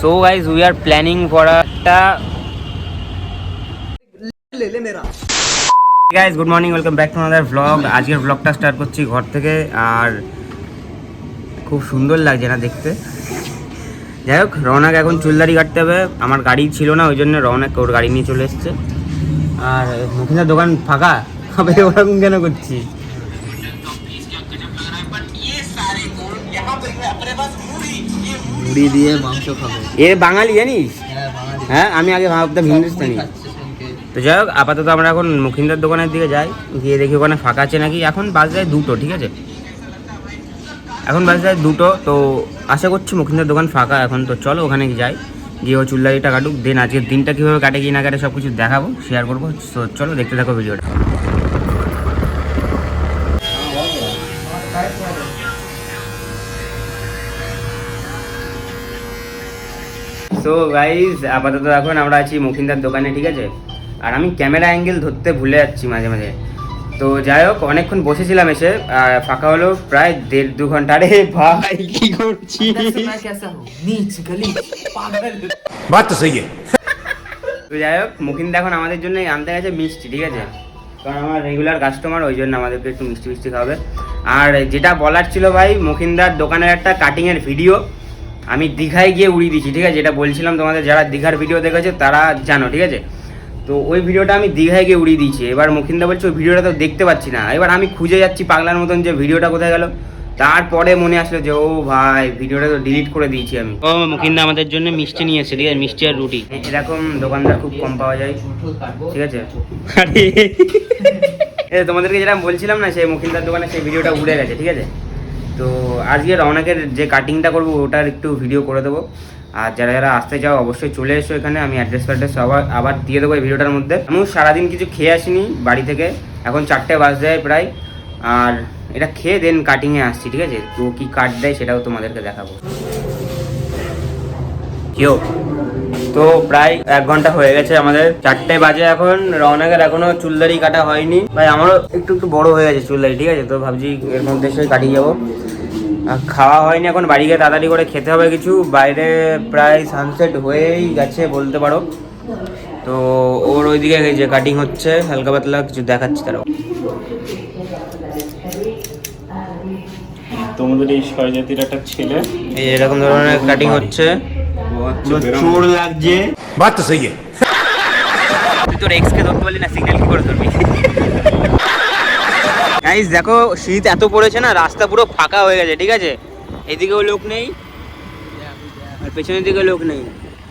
So guys we are planning for একটা guys good morning welcome back to another vlog আজকের ভ্লগটা start করছি ঘর থেকে আর খুব সুন্দর লাগছে না দেখতে। যাই হোক রওনাকে এখন চুলদারি কাটতে হবে। আমার গাড়ি ছিল না ওই জন্য রওনাক ওর গাড়ি নিয়ে চলে এসছে। আর মুখিনার দোকান ফাঁকা। হবে ওরকম কেন করছি মুড়ি দিয়ে মাংস খাবে। এ বাঙালি জানিস? হ্যাঁ হ্যাঁ আমি আগে ভাবতাম হিন্দুস্তানি। তো যাই হোক আপাতত আমরা এখন মুখিন্দার দোকানের দিকে যাই। গিয়ে দেখি ওখানে ফাঁকা আছে নাকি। এখন বাস যায় দুটো ঠিক আছে? এখন বাস যায় দুটো তো আশা করছি মুখিন্দার দোকান ফাঁকা এখন। তো চলো ওখানে যাই। গিয়ে ও চুল্লারিটা কাটুক। দেন আজকের দিনটা কীভাবে কাটে কি না কাটে সব কিছু দেখাবো শেয়ার করব। তো চলো দেখতে থাকো ভিডিওটা। সো গাইজ আপাতত এখন আমরা আছি মুখিন্দার দোকানে ঠিক আছে? আর আমি ক্যামেরা অ্যাঙ্গেল ধরতে ভুলে যাচ্ছি মাঝে মাঝে। তো যাই হোক অনেকক্ষণ বসেছিলাম এসে আর ফাঁকা হলো প্রায় দেড় দু ঘণ্টা। রে ভাই কি করছি তো সেই তো যাই হোক মুখিন্দা এখন আমাদের জন্য আনতে গেছে মিষ্টি ঠিক আছে? কারণ আমার রেগুলার কাস্টমার ওই জন্য আমাদেরকে একটু মিষ্টি মিষ্টি খাওয়াবে। আর যেটা বলার ছিল ভাই মুখিন্দার দোকানের একটা কাটিংয়ের ভিডিও আমি দীঘায় গিয়ে উড়িয়ে দিচ্ছি ঠিক আছে? যেটা বলছিলাম তোমাদের যারা দীঘার ভিডিও দেখেছে তারা জানো ঠিক আছে? তো ওই ভিডিওটা আমি দীঘায় গিয়ে উড়িয়ে দিয়েছি। এবার মুখিন্দা বলছে ওই ভিডিওটা তো দেখতে পাচ্ছি না। এবার আমি খুঁজে যাচ্ছি পাগলার মতন যে ভিডিওটা কোথায় গেল। তারপরে মনে আসলো যে ও ভাই ভিডিওটা তো ডিলিট করে দিয়েছি আমি। ও মুখিন্দা আমাদের জন্য মিষ্টি নিয়ে এসেছে ঠিক আছে? মিষ্টি আর রুটি। এরকম দোকানদার খুব কম পাওয়া যায় ঠিক আছে? আরে। তোমাদেরকে যেটা বলছিলাম না সেই মুখিন্দার দোকানে সেই ভিডিওটা উড়ে গেছে ঠিক আছে? তো আজকে রওনাকের যে কাটিংটা করব, ওটার একটু ভিডিও করে দেবো। আর যারা যারা আসতে চাও, অবশ্যই চলে এসো এখানে। আমি অ্যাড্রেস ফ্যাড্রেস আবার আবার দিয়ে দেবো এই ভিডিওটার মধ্যে। আমিও সারাদিন কিছু খেয়ে আসিনি বাড়ি থেকে। এখন চারটে বাজ যায় প্রায়। আর এটা খেয়ে দেন কাটিংয়ে আসছি, ঠিক আছে? তো কী কাট দেয় সেটাও তোমাদেরকে দেখাবো। কেউ তো প্রায় এক ঘণ্টা হয়ে গেছে আমাদের। চারটে বাজে এখন। রওনাকের এখনও চুলদারি কাটা হয়নি। ভাই, আমারও একটু একটু বড় হয়ে গেছে চুলদারি ঠিক আছে? তো ভাবছি এর মধ্যে এসে কাটিয়ে যাব। খাওয়া হয়নি এখন বাড়ি গিয়ে তাড়াতাড়ি করে খেতে হবে কিছু। বাইরে প্রায় সানসেট হয়েই গেছে বলতে পারো। তো ওর ওইদিকে যে কাটিং হচ্ছে হালকা পাতলা কিছু দেখাচ্ছে তারাও। তোমাদের এই ছয় জাতির একটা ছেলে। এই এরকম ধরনের কাটিং হচ্ছে। চোর লাগছে। বাত তো এক্সকে ধরতে পারলি না সিগন্যাল কি করে ধরবি? গাইস দেখো, শীত এত পড়েছে না, রাস্তা পুরো ফাঁকা হয়ে গেছে, ঠিক আছে? এদিকেও লোক নেই, আর পেছনের দিকে লোক নেই।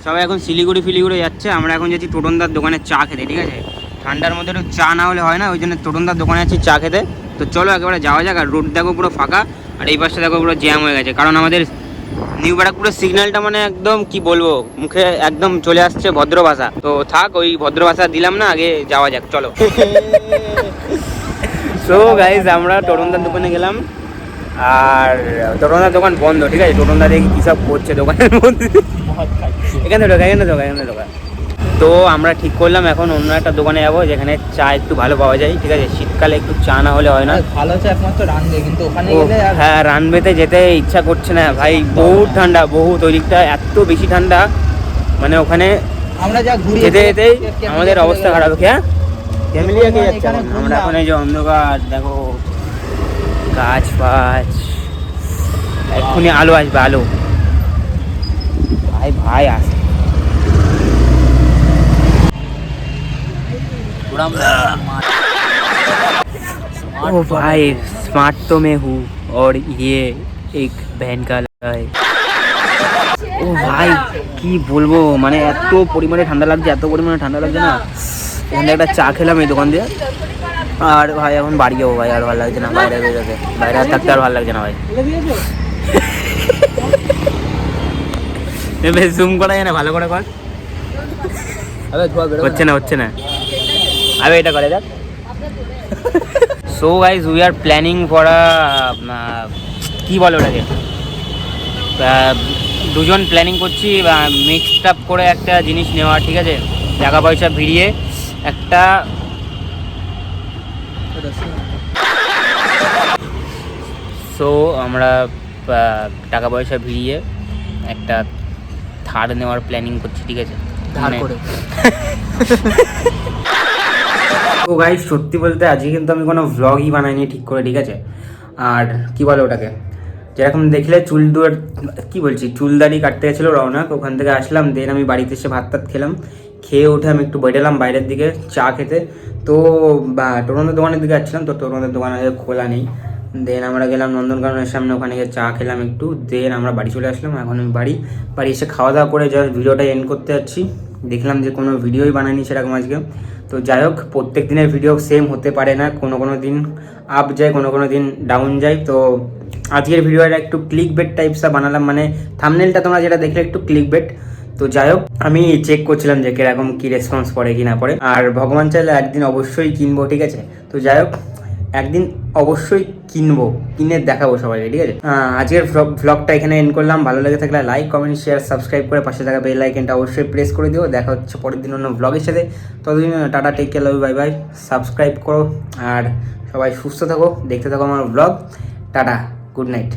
সবাই এখন শিলিগুড়ি ফিলিগুড়ি যাচ্ছে, আমরা এখন যাচ্ছি টোটনদার দোকানে চা খেতে, ঠিক আছে? ঠান্ডার মধ্যে একটু চা না হলে হয় না, ওই জন্য টোটনদার দোকানে যাচ্ছি চা খেতে। তো চলো একেবারে যাওয়া যাক, আর রোড দেখো পুরো ফাঁকা, আর এই পাশটা দেখো পুরো জ্যাম হয়ে গেছে, কারণ আমাদের নিউ ব্যারাকপুরের সিগন্যালটা মানে একদম, কি বলব, মুখে একদম চলে আসছে ভদ্র ভাষা। তো থাক, ওই ভদ্র ভাষা দিলাম না, আগে যাওয়া যাক, চলো। সো গাইজ আমরা তরুণদার দোকানে গেলাম। আর তরুণদার দোকান বন্ধ ঠিক আছে? তরুণদা দেখি কী সব করছে দোকানের মধ্যে। এখানে ঢোকা এখানে ঢোকা এখানে ঢোকা। তো আমরা ঠিক করলাম এখন অন্য একটা দোকানে যাব যেখানে চা একটু ভালো পাওয়া যায় ঠিক আছে? শীতকালে একটু চা না হলে হয় না। ভালো হচ্ছে একমাত্র রানবে কিন্তু ওখানে হ্যাঁ রানবেতে যেতে ইচ্ছা করছে না। ভাই বহুত ঠান্ডা বহুত ওই দিকটা এত বেশি ঠান্ডা। মানে ওখানে আমরা যা ঘুরি যেতে যেতেই আমাদের অবস্থা খারাপ হ্যাঁ? ফ্যামিলি একে যাচ্ছে এখানে এখন। আমরা ঘুরলাম। এখন এই যে অন্ধকার দেখো গাছ ফাছ এক্ষুনি আলো আসবে আলো ভাই ভাই আস ओ भाई स्मार्ट तो मैं हूँ और ये एक बहन का लड़का है ও ভাই কি বলবো মানে এত পরিমাণে ঠান্ডা লাগছে এত পরিমাণে ঠান্ডা লাগছে না এখানে একটা চা খেলাম এই দোকান দিয়ে। আর ভাই এখন বাড়ি যাব ভাই আর ভালো লাগছে না বাইরে বেরোতে। বাইরে আর থাকতে আর ভালো লাগছে না ভাই। বেশ জুম করা যায় না ভালো করে কর। হচ্ছে না হচ্ছে না। আবে এটা করে দেখ। So guys we are planning for কি বলে ওটাকে? দুজন প্ল্যানিং করছি মিক্সড আপ করে একটা জিনিস নেওয়া ঠিক আছে? টাকা পয়সা ভিড়িয়ে একটা সো আমরা টাকা পয়সা ভিড়িয়ে একটা থার নেওয়ার প্ল্যানিং করছি ঠিক আছে? ধার মানে- করে। তো গাইজ সত্যি বলতে আজকে কিন্তু আমি কোনো ভ্লগই বানাইনি ঠিক করে ঠিক আছে? আর কি বলে ওটাকে? যেরকম দেখলে চুল দুয়ার কি বলছি চুলদাড়ি কাটতে গেছিল রওনাক ওখান থেকে আসলাম দেন আমি বাড়িতে এসে ভাত টাত খেলাম। খেয়ে উঠে আমি একটু বেরোলাম বাইরের দিকে, চা খেতে। তো টোরনের দোকানের দিকে যাচ্ছিলাম, তো টোরনের দোকান খোলা নেই। দেন আমরা গেলাম নন্দনকাননের সামনে ওখানে গিয়ে চা খেলাম একটু। দেন আমরা বাড়ি চলে আসলাম, এখন আমি বাড়ি। বাড়ি এসে খাওয়া দাওয়া করে জাস্ট ভিডিওটা এন্ড করতে যাচ্ছি। দেখলাম যে কোনো ভিডিওই বানায়নি সেরকম আজকে। তো যাই হোক, প্রত্যেক দিনের ভিডিও সেম হতে পারে না, কোনো কোনো দিন আপ যায়, কোনো কোনো দিন ডাউন যায়। তো আজকের ভিডিওটা একটু ক্লিক বেট টাইপসা বানালাম মানে থামনেলটা তোমরা যেটা দেখলে একটু ক্লিক বেট তো যাই হোক, আমি চেক করছিলাম যে কীরকম কি রেসপন্স পড়ে কি না পড়ে। আর ভগবান চাইলে একদিন অবশ্যই কিনবো, ঠিক আছে? তো যাই হোক, একদিন অবশ্যই কিনবো, কিনে দেখাবো সবাইকে, ঠিক আছে? আজকের ভ্লগটা এখানে এন্ড করলাম। ভালো লেগে থাকলে লাইক কমেন্ট শেয়ার সাবস্ক্রাইব করে পাশে থাকা বেল আইকনটা অবশ্যই প্রেস করে দিও। দেখা হচ্ছে পরের দিন অন্য ভ্লগের সাথে। ততদিন tata take care bye bye subscribe করো। আর সবাই সুস্থ থাকো, দেখতে থাকো আমার ভ্লগ টাটা গুড নাইট